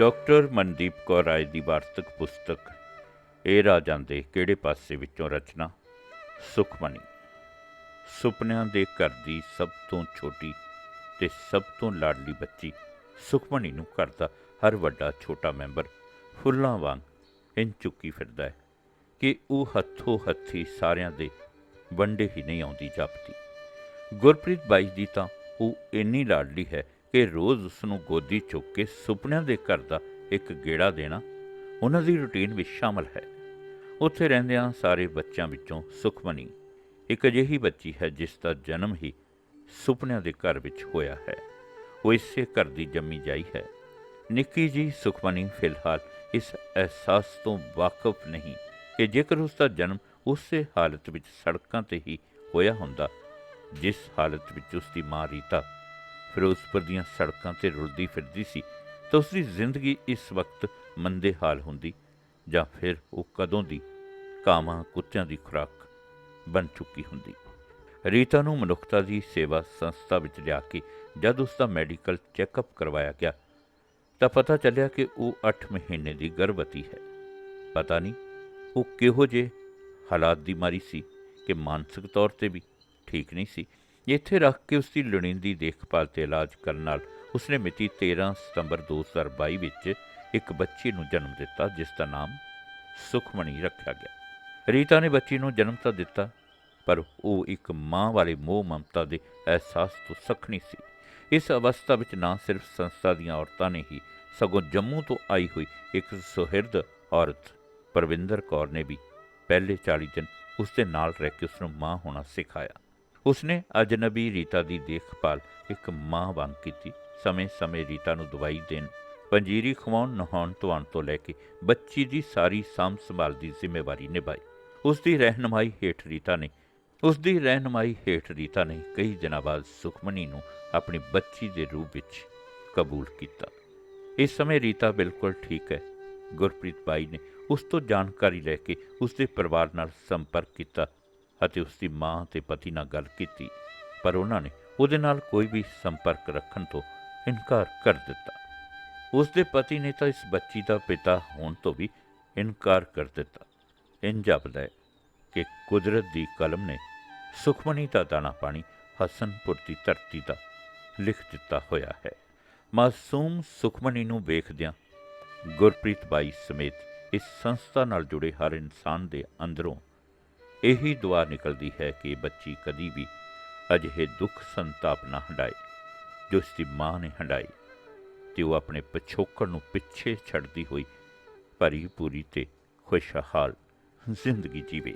Doctor Mandeep Kaur Rai ਦੀ ਵਾਰਤਕ ਪੁਸਤਕ, ਇਹ ਰਾਜਾਂ ਦੇ ਕਿਹੜੇ ਪਾਸੇ ਵਿੱਚੋਂ ਰਚਨਾ? ਸੁਖਮਣੀ ਸੁਪਨਿਆਂ ਦੇ ਘਰ ਦੀ ਸਭ ਤੋਂ ਛੋਟੀ ਤੇ ਸਭ ਤੋਂ ਲਾਡਲੀ ਬੱਚੀ ਸੁਖਮਣੀ ਨੂੰ ਘਰ ਦਾ ਹਰ ਵੱਡਾ ਛੋਟਾ ਮੈਂਬਰ ਫੁੱਲਾਂ ਵਾਂਗ ਇੰਝ ਚੁੱਕੀ ਫਿਰਦਾ ਹੈ ਕਿ ਉਹ ਹੱਥੋਂ ਹੱਥੀ ਸਾਰਿਆਂ ਦੇ ਵੰਡੇ ਹੀ ਨਹੀਂ ਆਉਂਦੀ ਜਾਪਦੀ। ਗੁਰਪ੍ਰੀਤ ਬਾਈ ਦੀ ਤਾਂ ਉਹ ਇੰਨੀ ਲਾਡਲੀ ਹੈ ਕਿ ਰੋਜ਼ ਉਸ ਨੂੰ ਗੋਦੀ ਚੁੱਕ ਕੇ ਸੁਪਨਿਆਂ ਦੇ ਘਰ ਦਾ ਇੱਕ ਗੇੜਾ ਦੇਣਾ ਉਹਨਾਂ ਦੀ ਰੁਟੀਨ ਵਿੱਚ ਸ਼ਾਮਲ ਹੈ। ਉੱਥੇ ਰਹਿੰਦਿਆਂ ਸਾਰੇ ਬੱਚਿਆਂ ਵਿੱਚੋਂ ਸੁਖਮਨੀ ਇੱਕ ਅਜਿਹੀ ਬੱਚੀ ਹੈ ਜਿਸ ਦਾ ਜਨਮ ਹੀ ਸੁਪਨਿਆਂ ਦੇ ਘਰ ਵਿੱਚ ਹੋਇਆ ਹੈ। ਉਹ ਇਸੇ ਘਰ ਦੀ ਜੰਮੀ ਜਾਈ ਹੈ। ਨਿੱਕੀ ਜੀ ਸੁਖਮਨੀ ਫਿਲਹਾਲ ਇਸ ਅਹਿਸਾਸ ਤੋਂ ਵਾਕਿਫ ਨਹੀਂ ਕਿ ਜੇਕਰ ਉਸ ਦਾ ਜਨਮ ਉਸੇ ਹਾਲਤ ਵਿੱਚ ਸੜਕਾਂ ਤੇ ਹੀ ਹੋਇਆ ਹੁੰਦਾ, ਜਿਸ ਹਾਲਤ ਵਿੱਚ ਉਸ ਦੀ ਮਾਂ ਰੀਤਾ ਫਿਰੋਜ਼ਪੁਰ ਦੀਆਂ ਸੜਕਾਂ ਤੇ ਰੁਲਦੀ ਫਿਰਦੀ ਸੀ ਤਾਂ ਉਸ ਦੀ ਜ਼ਿੰਦਗੀ ਇਸ ਵਕਤ ਮੰਦੇ ਹਾਲ ਹੁੰਦੀ ਜਾਂ ਫਿਰ ਉਹ ਕਦੋਂ ਦੀ ਕਾਮਾਂ ਕੁੱਤਿਆਂ ਦੀ ਖੁਰਾਕ ਬਣ ਚੁੱਕੀ ਹੁੰਦੀ। ਰੀਤਾ ਨੂੰ ਮਨੁੱਖਤਾ ਦੀ ਸੇਵਾ ਸੰਸਥਾ ਵਿੱਚ ਲਿਆ ਕੇ ਜਦ ਉਸ ਦਾ ਮੈਡੀਕਲ ਚੈੱਕਅਪ ਕਰਵਾਇਆ ਗਿਆ ਤਾਂ ਪਤਾ ਚੱਲਿਆ ਕਿ ਉਹ 8 ਮਹੀਨੇ ਦੀ ਗਰਭਵਤੀ ਹੈ। ਪਤਾ ਨਹੀਂ ਉਹ ਕਿਹੋ ਜਿਹੇ ਹਾਲਾਤ ਦੀ ਮਾਰੀ ਸੀ ਕਿ ਮਾਨਸਿਕ ਤੌਰ ਤੇ ਵੀ ਠੀਕ ਨਹੀਂ ਸੀ ਇੱਥੇ ਰੱਖ ਕੇ ਉਸ ਦੀ ਲੋੜੀਂਦੀ ਦੇਖਭਾਲ ਤੇ ਇਲਾਜ ਕਰਨ ਨਾਲ ਉਸਨੇ ਮਿਤੀ 13 ਸਤੰਬਰ 2022 ਵਿੱਚ ਇੱਕ ਬੱਚੀ ਨੂੰ ਜਨਮ ਦਿੱਤਾ, ਜਿਸ ਦਾ ਨਾਮ ਸੁਖਮਣੀ ਰੱਖਿਆ ਗਿਆ। ਰੀਤਾ ਨੇ ਬੱਚੀ ਨੂੰ ਜਨਮ ਤਾਂ ਦਿੱਤਾ, ਪਰ ਉਹ ਇੱਕ ਮਾਂ ਵਾਲੇ ਮੋਹ ਮਮਤਾ ਦੇ ਅਹਿਸਾਸ ਤੋਂ ਸਖਣੀ ਸੀ। ਇਸ ਅਵਸਥਾ ਵਿੱਚ ਨਾ ਸਿਰਫ ਸੰਸਥਾ ਦੀਆਂ ਔਰਤਾਂ ਨੇ ਹੀ, ਸਗੋਂ ਜੰਮੂ ਤੋਂ ਆਈ ਹੋਈ ਇੱਕ ਸੁਹਿਰਦ ਔਰਤ ਪਰਵਿੰਦਰ ਕੌਰ ਨੇ ਵੀ ਪਹਿਲੇ 40 ਦਿਨ ਉਸ ਦੇ ਨਾਲ ਰਹਿ ਕੇ ਉਸ ਨੂੰ ਮਾਂ ਹੋਣਾ ਸਿਖਾਇਆ। ਉਸਨੇ ਅਜਨਬੀ ਰੀਤਾ ਦੀ ਦੇਖਭਾਲ ਇੱਕ ਮਾਂ ਵਾਂਗ ਕੀਤੀ। ਸਮੇਂ-ਸਮੇਂ ਰੀਤਾ ਨੂੰ ਦਵਾਈ ਦੇਣ, ਪੰਜੀਰੀ ਖਵਾਉਣ, ਨਹਾਉਣ, ਧੋਣ ਤੋਂ ਲੈ ਕੇ ਬੱਚੀ ਦੀ ਸਾਰੀ ਸਾਂਭ ਸੰਭਾਲ ਦੀ ਜ਼ਿੰਮੇਵਾਰੀ ਨਿਭਾਈ। ਉਸ ਦੀ ਰਹਿਨਮਾਈ ਹੇਠ ਰੀਤਾ ਨੇ ਉਸ ਦੀ ਰਹਿਨਮਾਈ ਹੇਠ ਰੀਤਾ ਨੇ ਕਈ ਦਿਨਾਂ ਬਾਅਦ ਸੁਖਮਨੀ ਨੂੰ ਆਪਣੀ ਬੱਚੀ ਦੇ ਰੂਪ ਵਿੱਚ ਕਬੂਲ ਕੀਤਾ। ਇਸ ਸਮੇਂ ਰੀਤਾ ਬਿਲਕੁਲ ਠੀਕ ਹੈ। ਗੁਰਪ੍ਰੀਤ ਬਾਈ ਨੇ ਉਸ ਤੋਂ ਜਾਣਕਾਰੀ ਲੈ ਕੇ ਉਸ ਦੇ ਪਰਿਵਾਰ ਨਾਲ ਸੰਪਰਕ ਕੀਤਾ। ਅਤੇ ਉਸ ਦੀ ਮਾਂ ਤੇ ਪਤੀ ਨਾਲ ਗੱਲ ਕੀਤੀ, ਪਰ ਉਹਨਾਂ ਨੇ ਉਹਦੇ ਨਾਲ ਕੋਈ ਵੀ ਸੰਪਰਕ ਰੱਖਣ ਤੋਂ ਇਨਕਾਰ ਕਰ ਦਿੱਤਾ। ਉਸ ਦੇ ਪਤੀ ਨੇ ਤਾਂ ਇਸ ਬੱਚੀ ਦਾ ਪਿਤਾ ਹੋਣ ਤੋਂ ਵੀ ਇਨਕਾਰ ਕਰ ਦਿੱਤਾ। ਇੰਜ ਜਾਪਦਾ ਹੈ ਕਿ ਕੁਦਰਤ ਦੀ ਕਲਮ ਨੇ ਸੁਖਮਣੀ ਦਾ ਦਾਣਾ ਪਾਣੀ ਹਸਨਪੁਰ ਦੀ ਧਰਤੀ ਦਾ ਲਿਖ ਦਿੱਤਾ ਹੋਇਆ ਹੈ। ਮਾਸੂਮ ਸੁਖਮਣੀ ਨੂੰ ਵੇਖਦਿਆਂ ਗੁਰਪ੍ਰੀਤ ਬਾਈ ਸਮੇਤ ਇਸ ਸੰਸਥਾ ਨਾਲ ਜੁੜੇ ਹਰ ਇਨਸਾਨ ਦੇ ਅੰਦਰੋਂ ਇਹੀ ਦੁਆ ਨਿਕਲਦੀ ਹੈ ਕਿ ਬੱਚੀ ਕਦੀ ਵੀ ਅਜਿਹੇ ਦੁੱਖ ਸੰਤਾਪ ਨਾ ਹੰਡਾਏ ਜੋ ਉਸ ਦੀ ਮਾਂ ਨੇ ਹੰਡਾਈ ਤੇ ਉਹ ਆਪਣੇ ਪਿਛੋਕੜ ਨੂੰ ਪਿੱਛੇ ਛੱਡਦੀ ਹੋਈ ਭਰੀ ਪੂਰੀ ਤੇ ਖੁਸ਼ਹਾਲ ਜ਼ਿੰਦਗੀ ਜੀਵੇ।